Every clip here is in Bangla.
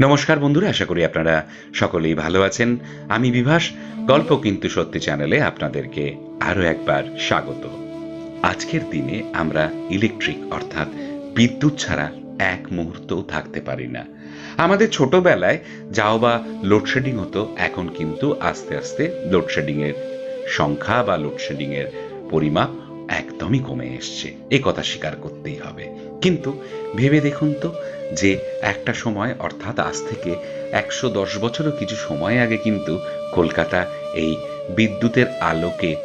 নমস্কার বন্ধুরা, আশা করি আপনারা সকলেই ভালো আছেন। আমি বিভাস, গল্প কিন্তু সত্যি চ্যানেলে আপনাদেরকে আরও একবার স্বাগত। আজকের দিনে আমরা ইলেকট্রিক অর্থাৎ বিদ্যুৎ ছাড়া এক মুহূর্তও থাকতে পারি না। আমাদের ছোটবেলায় যাও বা লোডশেডিং হতো, এখন কিন্তু আস্তে আস্তে লোডশেডিংয়ের সংখ্যা বা লোডশেডিংয়ের পরিমাপ একদমই কমে এসছে। এ কথা স্বীকার করতেই হবে। কিন্তু ভেবে দেখুন তো যে একটা সময়, অর্থাৎ আজ থেকে একশো দশ বছরও কিছু সময় আগে কিন্তু কলকাতা এই বিদ্যুতের আলোকে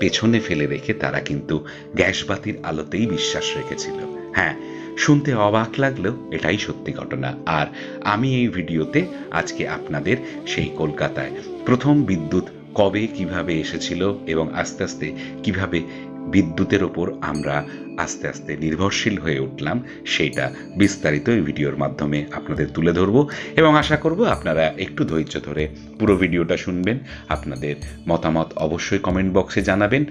পেছনে ফেলে রেখে তারা কিন্তু গ্যাসবাতির আলোতেই বিশ্বাস রেখেছিল। হ্যাঁ শুনতে অবাক লাগলেও এটাই সত্যি ঘটনা। আর আমি এই ভিডিওতে আজকে আপনাদের সেই কলকাতায় প্রথম বিদ্যুৎ কবে কীভাবে এসেছিল এবং আস্তে আস্তে কীভাবে বিদ্যুতের ওপর আমরা আস্তে আস্তে নির্ভরশীল হয়ে উঠলাম, সেইটা বিস্তারিত এই ভিডিওর মাধ্যমে আপনাদের তুলে ধরব এবং আশা করব আপনারা একটু ধৈর্য ধরে পুরো ভিডিওটা শুনবেন, আপনাদের মতামত অবশ্যই কমেন্ট বক্সে জানাবেন,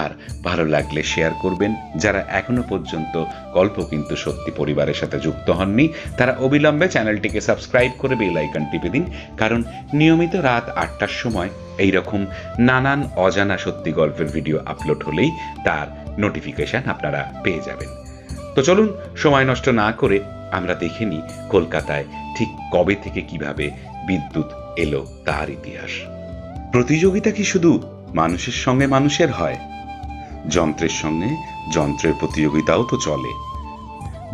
আর ভালো লাগলে শেয়ার করবেন। যারা এখনও পর্যন্ত গল্প কিন্তু সত্যি পরিবারের সাথে যুক্ত হননি, তারা অবিলম্বে চ্যানেলটিকে সাবস্ক্রাইব করে বেল আইকন টিপে দিন, কারণ নিয়মিত রাত আটটার সময় এই রকম নানান অজানা সত্যি গল্পের ভিডিও আপলোড হলেই তার নোটিফিকেশন আপনারা পেয়ে যাবেন। তো চলুন, সময় নষ্ট না করে আমরা দেখে নিই কলকাতায় ঠিক কবে থেকে কীভাবে বিদ্যুৎ এলো তার ইতিহাস। প্রতিযোগিতা কি শুধু মানুষের সঙ্গে মানুষের হয়? যন্ত্রের সঙ্গে যন্ত্রের প্রতিযোগিতাও তো চলে।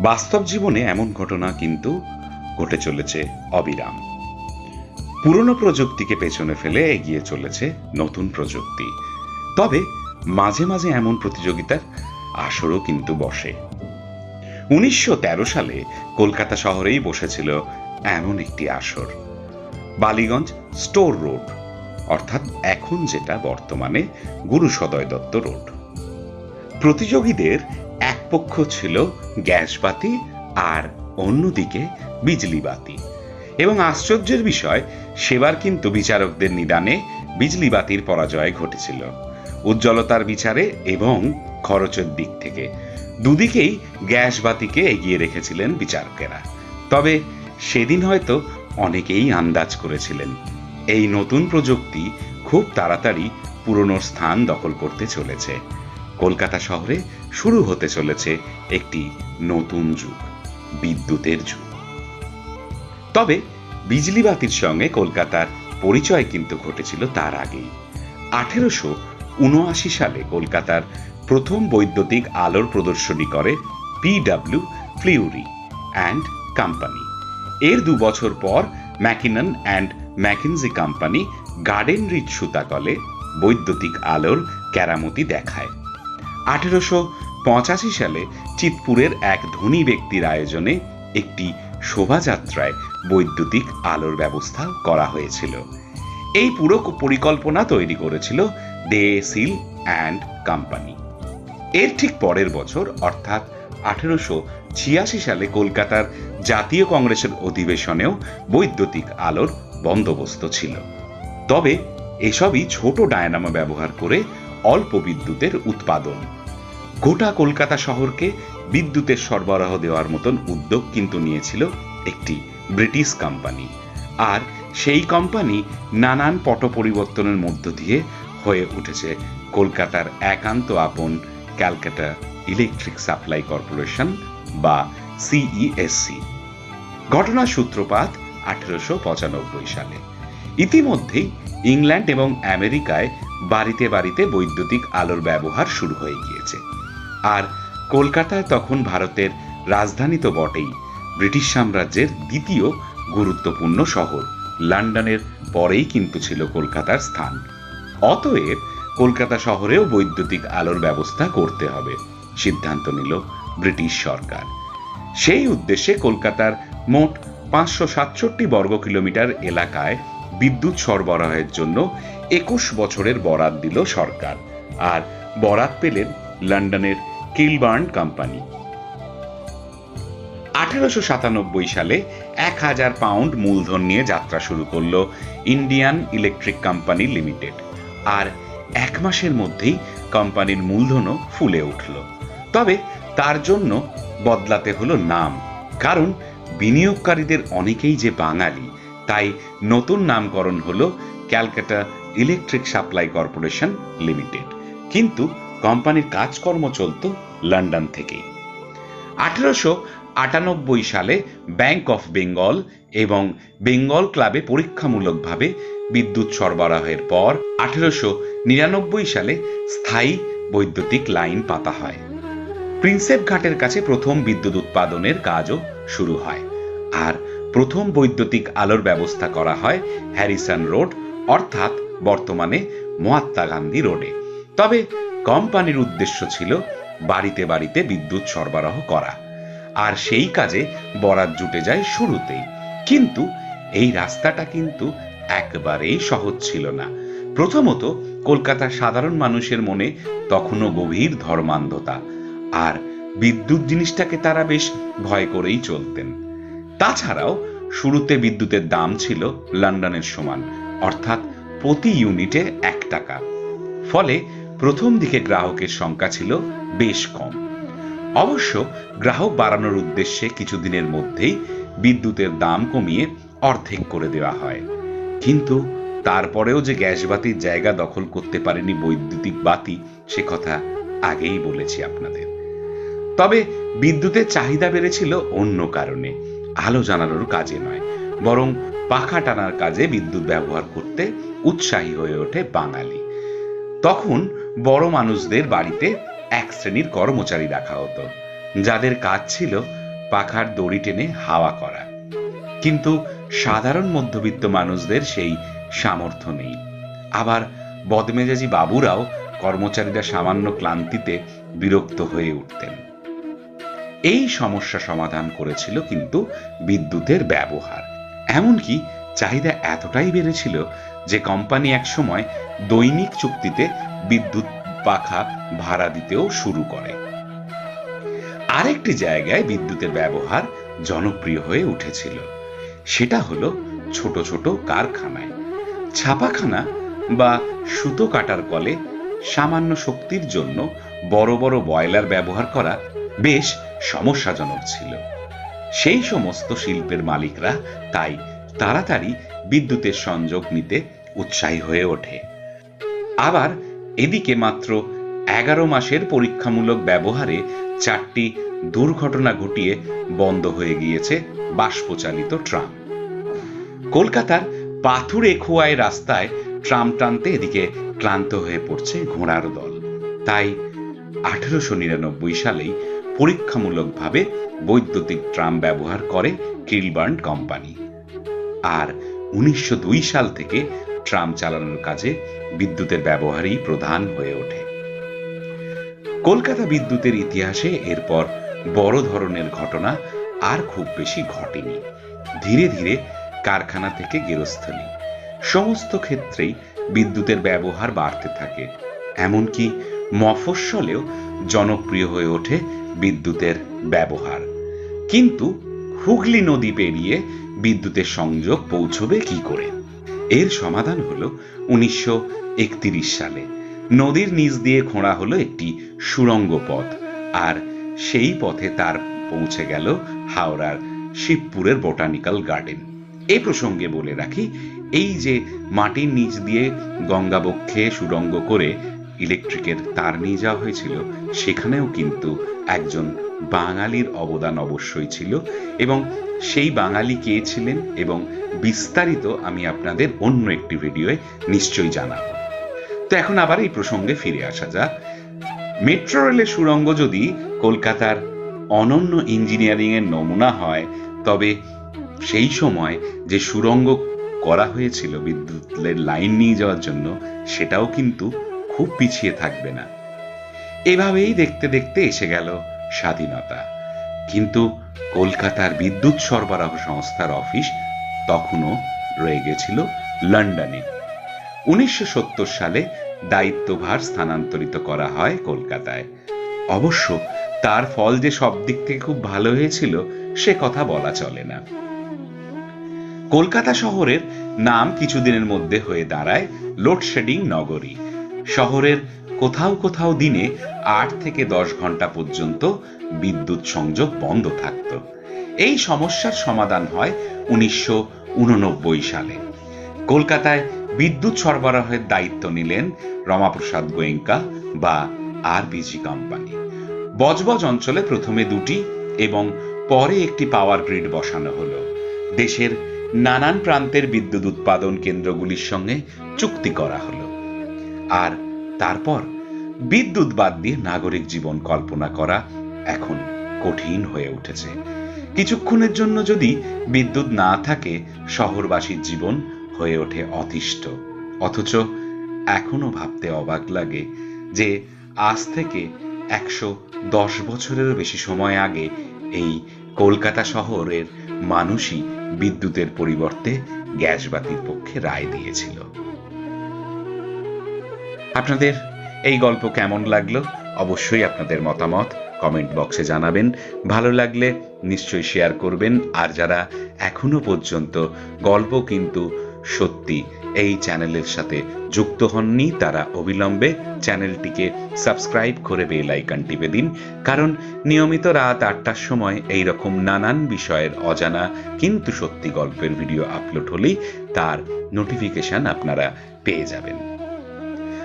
বাস্তব জীবনে এমন ঘটনা কিন্তু ঘটে চলেছে অবিরাম। পুরনো প্রযুক্তিকে পেছনে ফেলে এগিয়ে চলেছে নতুন প্রযুক্তি। তবে মাঝে মাঝে এমন প্রতিযোগিতার আসরও কিন্তু বসে। উনিশশো তেরো সালে কলকাতা শহরেই বসেছিল এমন একটি আসর। বালিগঞ্জ স্টোর রোড, অর্থাৎ এখন যেটা বর্তমানে গুরু সদয় দত্ত রোড। প্রতিযোগীদের এক পক্ষ ছিল গ্যাসবাতি আর অন্যদিকে বিজলি বাতি এবং আশ্চর্যের বিষয়, সেবার কিন্তু বিচারকদের নিদানে বিজলি বাতির পরাজয় ঘটেছিল। উজ্জ্বলতার বিচারে এবং খরচের দিক থেকে। দুদিকেই গ্যাস বাতিকে এগিয়ে রেখেছিলেন বিচারকেরা। তবে সেদিন হয়তো অনেকেই আন্দাজ করেছিলেন, এই নতুন প্রযুক্তি খুব তাড়াতাড়ি পুরনোর স্থান দখল করতে চলেছে। কলকাতা শহরে শুরু হতে চলেছে একটি নতুন যুগ, বিদ্যুতের যুগ। তবে বিজলি বাতির সঙ্গে কলকাতার পরিচয় কিন্তু ঘটেছিল তার আগেই। আঠেরোশো উনআশি সালে কলকাতার প্রথম বৈদ্যুতিক আলোর প্রদর্শনী করে পিডাব্লিউ ফ্লিউরি অ্যান্ড কোম্পানি। এর দু বছর পর Mackinnon and Mackenzie company Garden Reach সুতাকলে বৈদ্যুতিক আলোর কেরামতি দেখায়। আঠেরোশো পঁচাশি সালে চিতপুরের এক ধনী ব্যক্তির আয়োজনে একটি শোভাযাত্রায় বৈদ্যুতিক আলোর ব্যবস্থা করা হয়েছিল। এই পুরো পরিকল্পনা তৈরি করেছিল দে সিল অ্যান্ড কোম্পানি। এর ঠিক পরের বছর, অর্থাৎ আঠেরোশো ছিয়াশি সালে কলকাতার জাতীয় কংগ্রেসের অধিবেশনেও বৈদ্যুতিক আলোর বন্দোবস্ত ছিল। তবে এসবই ছোট ডায়নামো ব্যবহার করে অল্প বিদ্যুতের উৎপাদন। গোটা কলকাতা শহরকে বিদ্যুতের সরবরাহ দেওয়ার মতন উদ্যোগ কিন্তু নিয়েছিল একটি ব্রিটিশ কোম্পানি। আর সেই কোম্পানি নানান পট পরিবর্তনের মধ্য দিয়ে হয়ে উঠেছে কলকাতার একান্ত আপন ক্যালকাটা ইলেকট্রিক সাপ্লাই কর্পোরেশন বা সিইএসসি ঘটনার সূত্রপাত আঠেরোশো পঁচানব্বই সালে। ইতিমধ্যেই ইংল্যান্ড এবং আমেরিকায় বাড়িতে বাড়িতে বৈদ্যুতিক আলোর ব্যবহার শুরু হয়ে গিয়েছে। আর কলকাতায় তখন ভারতের রাজধানী তো বটেই, ব্রিটিশ সাম্রাজ্যের দ্বিতীয় গুরুত্বপূর্ণ শহর, লন্ডনের পরেই কিন্তু ছিল কলকাতার স্থান। অতএব কলকাতা শহরেও বৈদ্যুতিক আলোর ব্যবস্থা করতে হবে, সিদ্ধান্ত নিল ব্রিটিশ সরকার। সেই উদ্দেশ্যে কলকাতার মোট পাঁচশো সাতষট্টি বর্গ কিলোমিটার এলাকায় বিদ্যুৎ সরবরাহের জন্য একুশ বছরের বরাত দিল সরকার, আর বরাত পেলেন লন্ডনের কিলবার্ন কোম্পানি। আঠেরোশো সাতানব্বই সালে এক হাজার পাউন্ড মূলধন নিয়ে যাত্রা শুরু করল ইন্ডিয়ান ইলেকট্রিক কোম্পানি লিমিটেড। আর এক মাসের মধ্যেই কোম্পানির মূলধনও ফুলে উঠল। তবে তার জন্য বদলাতে হলো নাম, কারণ বিনিয়োগকারীদের অনেকেই যে বাঙালি, তাই নতুন নামকরণ হলো Calcutta electric supply corporation limited. কিন্তু কোম্পানির কাজকর্ম চলত লন্ডন থেকেই। আঠেরোশো আটানব্বই সালে ব্যাংক অফ বেঙ্গল এবং বেঙ্গল ক্লাবে পরীক্ষামূলকভাবে বিদ্যুৎ সরবরাহের পর আঠেরোশো নিরানব্বই সালে স্থায়ী বৈদ্যুতিক লাইন পাতা হয়। প্রিন্সেপ ঘাটের কাছে প্রথম বিদ্যুৎ উৎপাদনের কাজও শুরু হয়। আর প্রথম বৈদ্যুতিক আলোর ব্যবস্থা করা হয় হ্যারিসন রোড, অর্থাৎ বর্তমানে মহাত্মা গান্ধী রোডে। তবে কোম্পানির উদ্দেশ্য ছিল বাড়িতে বাড়িতে বিদ্যুৎ সরবরাহ করা। আর সেই কাজে বরাত জুটে যায় শুরুতেই। কিন্তু এই রাস্তাটা কিন্তু একবারেই সহজ ছিল না। প্রথমত, কলকাতার সাধারণ মানুষের মনে তখনও গভীর ধর্মান্ধতা, আর বিদ্যুৎ জিনিসটাকে তারা বেশ ভয় করেই চলতেন। তাছাড়াও, শুরুতে বিদ্যুতের দাম ছিল লন্ডনের সমান, অর্থাৎ প্রতি ইউনিটে এক টাকা। ফলে প্রথম দিকে গ্রাহকের সংখ্যা ছিল বেশ কম। অবশ্য গ্রাহক বাড়ানোর উদ্দেশ্যে কিছুদিনের মধ্যেই বিদ্যুতের দাম কমিয়ে অর্ধেক করে দেওয়া হয়। কিন্তু তারপরেও যে গ্যাস বাতির জায়গা দখল করতে পারেনি বৈদ্যুতিক বাতি, সে কথা আগেই বলেছি আপনাদের। তবে বিদ্যুতের চাহিদা বেড়েছিল অন্য কারণে, আলো জানানোর কাজে নয়, বরং পাখা টানার কাজে বিদ্যুৎ ব্যবহার করতে উৎসাহী হয়ে ওঠে বাঙালি। তখন বড় মানুষদের বাড়িতে এক শ্রেণির কর্মচারী রাখা হতো, যাদের কাজ ছিল পাখার দড়ি টেনে হাওয়া করা। কিন্তু সাধারণ মধ্যবিত্ত মানুষদের সেই সামর্থ্য নেই। আবার বদমেজাজি বাবুরাও কর্মচারীরা সামান্য ক্লান্তিতে বিরক্ত হয়ে উঠতেন। এই সমস্যা সমাধান করেছিল কিন্তু বিদ্যুতের ব্যবহার। এমনকি চাহিদা এতটাই বেড়েছিল যে কোম্পানি একসময় দৈনিক চুক্তিতে বিদ্যুৎ পাখা ভাড়া দিতেও শুরু করে। আরেকটি জায়গায় বিদ্যুতের ব্যবহার জনপ্রিয় হয়ে উঠেছিল। সেটা হলো ছোট ছোট কারখানায়। ছাপাখানা বা সুতো কাটার কলে সামান্য শক্তির জন্য বড় বড় বয়লার ব্যবহার করা বেশ সমস্যাজনক ছিল। সেই সমস্ত শিল্পের মালিকরা তাই তাড়াতাড়ি বিদ্যুতের সংযোগ নিতে উৎসাহী হয়ে ওঠে। আবার এদিকে মাত্র এগারো মাসের পরীক্ষামূলক ব্যবহারে চারটি দুর্ঘটনা ঘটিয়ে বন্ধ হয়ে গিয়েছে বাষ্পচালিত ট্রাম। কলকাতার পাথুরে খোয়াই রাস্তায় ট্রাম টানতে এদিকে ক্লান্ত হয়ে পড়ছে ঘোড়ার দল। তাই আঠেরোশো নিরানব্বই সালেই পরীক্ষামূলকভাবে বৈদ্যুতিক ট্রাম ব্যবহার করে কিলবার্ন কোম্পানি। আর উনিশশো দুই সাল থেকে ট্রাম চালানোর কাজে বিদ্যুতের ব্যবহারই প্রধান হয়ে ওঠে। কলকাতা বিদ্যুতের ইতিহাসে এরপর বড় ধরনের ঘটনা আর খুব বেশি ঘটেনি। ধীরে ধীরে কারখানা থেকে গেরস্থলী। সমস্ত ক্ষেত্রেই বিদ্যুতের ব্যবহার বাড়তে থাকে। এমনকি মফস্বলেও জনপ্রিয় হয়ে ওঠে বিদ্যুতের ব্যবহার। কিন্তু হুগলি নদী পেরিয়ে বিদ্যুতের সংযোগ পৌঁছবে কি করে? এর সমাধান হলো উনিশশো সালে। নদীর নিচ দিয়ে খোঁড়া হলো একটি সুড়ঙ্গ পথ, আর সেই পথে তার পৌঁছে গেল হাওড়ার শিবপুরের বোটানিক্যাল গার্ডেন। এই প্রসঙ্গে বলে রাখি, এই যে মাটির নিচ দিয়ে গঙ্গাবক্ষে সুড়ঙ্গ করে ইলেকট্রিকের তার নিয়ে যাওয়া হয়েছিল, সেখানেও কিন্তু একজন বাঙালির অবদান অবশ্যই ছিল, এবং সেই বাঙালি কে ছিলেন, এবং বিস্তারিত আমি আপনাদের অন্য একটি ভিডিওয়ে নিশ্চয়ই জানাব। তো এখন আবার এই প্রসঙ্গে ফিরে আসা যাক। মেট্রো রেলের সুড়ঙ্গ যদি কলকাতার অনন্য ইঞ্জিনিয়ারিং এর নমুনা হয়, তবে সেই সময় যে সুড়ঙ্গ করা হয়েছিল বিদ্যুতের লাইন নিয়ে যাওয়ার জন্য, সেটাও কিন্তু খুব পিছিয়ে থাকবে না। এভাবেই দেখতে দেখতে এসে গেল স্বাধীনতা। কিন্তু কলকাতার বিদ্যুৎ সরবরাহ সংস্থার অফিস তখনও রয়ে গেছিল লন্ডনে। উনিশশো সালে দায়িত্বভার স্থানান্তরিত করা হয় কলকাতায়। অবশ্য তার ফল যে সব দিক থেকে খুব ভালো হয়েছিল, সে কথা বলা চলে না। কলকাতা শহরের নাম কিছুদিনের মধ্যে হয়ে দাঁড়ায় লোডশেডিং নগরী। শহরের কোথাও কোথাও দিনে আট থেকে দশ ঘণ্টা পর্যন্ত বিদ্যুৎ সংযোগ বন্ধ থাকত। এই সমস্যার সমাধান হয় উনিশশো উননব্বই সালে। কলকাতায় বিদ্যুৎ সরবরাহের দায়িত্ব নিলেন রমাপ্রসাদ গোয়েঙ্কা বা আরবিজি কোম্পানি। বজবজ অঞ্চলে প্রথমে দুটি এবং পরে একটি পাওয়ার গ্রিড বসানো হলো। দেশের নানান প্রান্তের বিদ্যুৎ উৎপাদন কেন্দ্রগুলির সঙ্গে চুক্তি করা হলো। আর তারপর বিদ্যুৎ বাদ দিয়ে নাগরিক জীবন কল্পনা করা এখন কঠিন হয়ে উঠেছে। কিছুক্ষণের জন্য যদি বিদ্যুৎ না থাকে, শহরবাসীর জীবন হয়ে ওঠে অতিষ্ঠ। অথচ এখনও ভাবতে অবাক লাগে যে আজ থেকে একশো দশ বছরেরও বেশি সময় আগে এই কলকাতা শহরের মানুষই বিদ্যুতের পরিবর্তে গ্যাস বাতির পক্ষে রায় দিয়েছিল। আপনাদের এই গল্প কেমন লাগল? অবশ্যই আপনাদের মতামত কমেন্ট বক্সে জানাবেন। ভালো লাগলে নিশ্চয়ই শেয়ার করবেন। আর যারা এখনও পর্যন্ত গল্প কিন্তু সত্যি এই চ্যানেলের সাথে যুক্ত হননি তারা অবিলম্বে। চ্যানেলটিকে সাবস্ক্রাইব করে বেল আইকন টিপে দিন, কারণ নিয়মিত রাত আটটার সময় এই রকম নানান বিষয়ের অজানা কিন্তু সত্যি গল্পের ভিডিও আপলোড হলেই তার নোটিফিকেশন আপনারা পেয়ে যাবেন।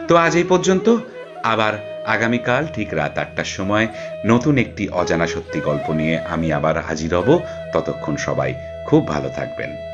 তো আজ এই পর্যন্ত, আবার আগামীকাল ঠিক রাত আটটার সময় নতুন একটি অজানা সত্যি গল্প নিয়ে আমি আবার হাজির হব। ততক্ষণ সবাই খুব ভালো থাকবেন।